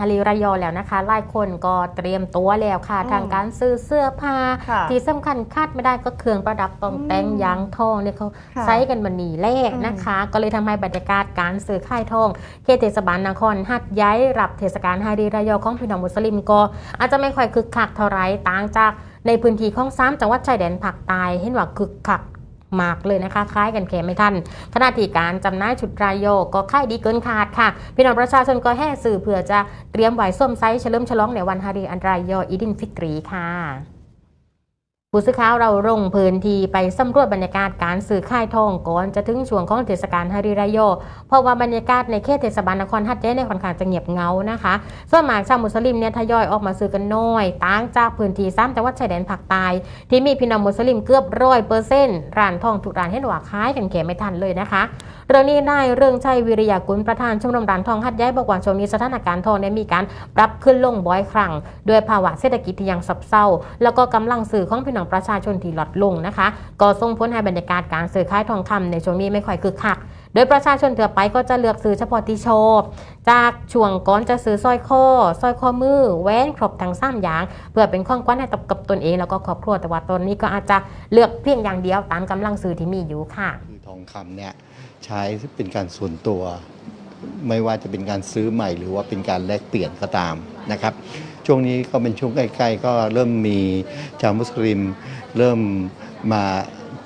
ฮาริรายอแล้วนะคะหลายคนก็เตรียมตัวแล้วค่ะอืมทางการซื้อเสื้อผ้าค่ะที่สำคัญคาดไม่ได้ก็เครื่องประดับตองแต่งอืมยางทองเนี่ยเขาค่ะใช้กันมันนีแรกอืมนะคะ ก็เลยทำให้บรรยากาศการซื้อค่ายทองเขตเทศบาลนครหัดย้ายรับเทศกาลฮาริรายอของพี่น้องมุสลิมก็อาจจะไม่ค่อยคึกคักเท่าไหรต่างจากในพื้นที่ของซ้ำจังหวัดชายแดนภาคใต้เห็นว่าคึกคัก มากเลยนะคะคล้ายกันแค่ไม่ทันขณะที่การจำหน่ายชุดรายโยก็ค่ายดีเกินขาดค่ะพี่น้องประชาชนก็แห่สื่อเพื่อจะเตรียมไหวส้มไซส์เฉลิมฉลองในวันฮารีอันรายโยอีดินฟิตรีค่ะ ผู้สื่อข่าวเราลงพื้นที่ไปสำรวจบรรยากาศการสื่อค่ายทองก่อนจะถึงช่วงของเทศกาลฮาริรายโย เพราะว่าบรรยากาศในเขตเทศบาลนครฮัตเจในยค่อนข้างจะเงียบเงานะคะ ส่วนมากชาวมุสลิมเนี่ยทยอยออกมาซื้อกันน้อยต่างจากพื้นที่ซ้ำจังหวัดชายแดนภาคใต้ที่มีพี่น้องมุสลิมเกือบร้อยเปอร์เซ็นต์ร้านทองทุกร้านให้หว่าคล้ายกันแค่ไม่ทันเลยนะคะเรื่องนี้นายเรื่องชัยวิริยากุลประธานชมรมร้านทองฮัดย้ายบอกว่าช่วงนี้สถานการณ์ทองได้มีการปรับขึ้นลงบ่อยครั้งด้วยภาวะเศรษฐกิจที่ยังซับเซาแล้วก็กำลังซื้อของพี่น้องประชาชนที่ลดลงนะคะ ก็ส่งผลให้บรรยากาศการซื้อขายทองคำในช่วงนี้ไม่ค่อยคึกคัก โดยประชาชนทั่วไปก็จะเลือกซื้อเฉพาะที่ชอบ จากช่วงก่อนจะซื้อสร้อยคอสร้อยข้อมือแหวนครบทั้งสามอย่าง เพื่อเป็นของขวัญให้กับตนเองแล้วก็ครอบครัวแต่ว่าตอนนี้ก็อาจจะเลือกเพียงอย่างเดียวตามกำลังซื้อที่มีอยู่ค่ะคือทองคำเนี่ยใช้เป็นการส่วนตัวไม่ว่าจะเป็นการซื้อใหม่หรือว่าเป็นการแลกเปลี่ยนก็ตามนะครับ ช่วงนี้ก็เป็นช่วงใกล้ๆก็เริ่มมีชาวมุสลิม เริ่มมา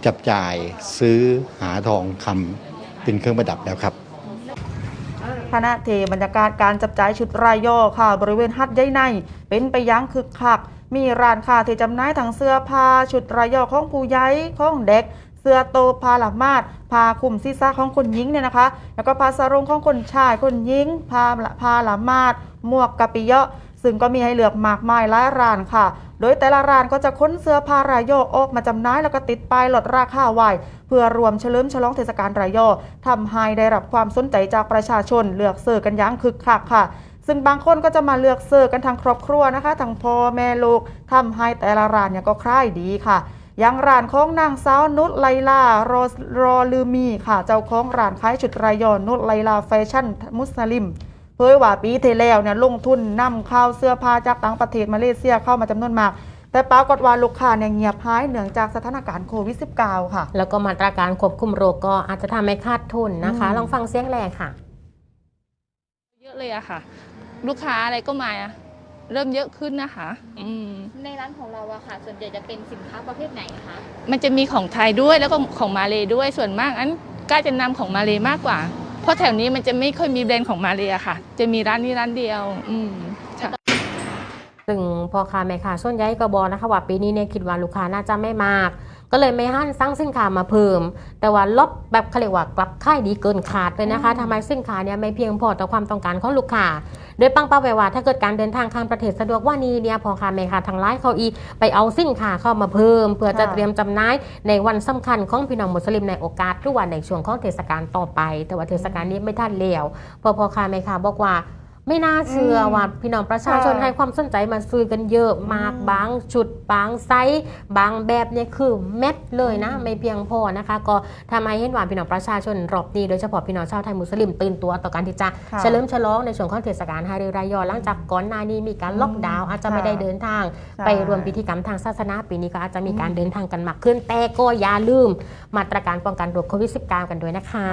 จับจ่ายซื้อหาทองคำเป็นเครื่องประดับแล้วครับคณะเทบรรยากาศการจับจ่ายชุดรายย่อค่ะบริเวณฮัดใยใน เป็นไปอยังคึกคัก มีร้านค้าที่จำหน่ายทั้งเสื้อผ้าชุดรายย่อของผู้ใหญ่ของเด็ก เสื้อโตผ้าหลับมาดผ้าคลุมศีรษะของคนหญิงเนี่ยนะคะ แล้วก็ผ้าสรงของคนชายคนหญิงผ้าผ้าหลับมาดหมวกกะปิเยาะ ซึ่งก็มีให้เลือกมากมายหลายร้านค่ะ โดยแต่ละร้านก็จะค้นเสื้อผ้ารายย่อออกมาจำหน่ายแล้วก็ติดป้ายลดราคาไว้เพื่อรวมเฉลิมฉลองเทศกาลรายย่อทำให้ได้รับความสนใจจากประชาชนเลือกซื้อกันอยังคึกคักค่ะซึ่งบางคนก็จะมาเลือกซื้อกันทางครอบครัวนะคะทั้งพ่อแม่ลูกทำให้แต่ละร้านเนี่ยก็คล้ายดีค่ะ อย่างร้านของนางสาวนุชไลลารอรอลือมีค่ะ เจ้าของร้านขายชุดรายย่อนุชไลลาแฟชั่นมุสลิม เผยว่าปีที่แล้วเนี่ยลงทุนนำเข้าเสื้อผ้าจากต่างประเทศมาเลเซียเข้ามาจำนวนมากแต่ปรากฏว่าลูกค้าเนี่ยเงียบหายเนื่องจากสถานการณ์โควิด -19 ค่ะ แล้วก็มาตรการควบคุมโรคก็อาจจะทำให้ขาดทุนนะคะอืมลองฟังเสียงแรกค่ะ เยอะเลยอะค่ะ ลูกค้าอะไรก็มาเริ่มเยอะขึ้นนะคะอืมในร้านของเราอะค่ะ ส่วนใหญ่จะเป็นสินค้าประเภทไหนคะมันจะมีของไทยด้วยแล้วก็ของมาเลด้วยส่วนมากอันกล้าจะนำของมาเลมากกว่า เพราะแถวนี้มันจะไม่ค่อยมีแบรนด์ของมาเลอะค่ะ จะมีร้านนี้ร้านเดียว อืมค่ะซึ่งพ่อค้าแม่ค้าส่วนใหญ่ก็บอกนะคะว่าปีนี้เนี่ยคิดว่าลูกค้าน่าจะไม่มาก ก็เลยไม่หันสร้างสินค้ามาเพิ่ม แต่ว่าลดแบบเขาเรียกว่ากลับค่ายดีเกินขาดเลยนะคะอืมทำไมสินค้าเนี่ยไม่เพียงพอต่อความต้องการของลูกค้า โดยปังเป้าไว้ว่าถ้าเกิดการเดินทางข้ามประเทศสะดวกว่านี้เนี่ยพอค้าแม่ค้าทางไลน์เขาอีไปเอาสินค้าเข้ามาเพิ่ม เพื่อจะเตรียมจำหน่ายในวันสำคัญของพี่น้องมุสลิมในโอกาสหรือว่าในช่วงของเทศกาลต่อไป แต่ว่าเทศกาลนี้ไม่ทันแล้วพอพอค้าแม่ค้าบอกว่า ไม่น่าเชื่ออมว่าพี่น้องประชาชนค่ะ ให้ความสนใจมาซื้อกันเยอะมากอืมบางชุดบางไซส์บางแบบเนี่ยคือเม็ดเลยนะ ไม่เพียงพอนะคะ ก็ทำให้เห็นว่าพี่น้องประชาชนรอบนี้โดยเฉพาะพี่น้องชาวไทยมุสลิมตื่นตัวต่อการที่จะ ค่ะ เฉลิมฉลองในช่วงของเทศกาลฮาริรายอหลังจากก่อนหน้านี้มีการล็อกดาวน์อาจจะไม่ได้เดินทางไปรวมพิธีกรรมทางศาสนาปีนี้ก็อาจจะมีการเดินทางกันมากขึ้น แต่ก็อย่าลืมมาตรการป้องกันโรคโควิด -19 กันด้วยนะคะ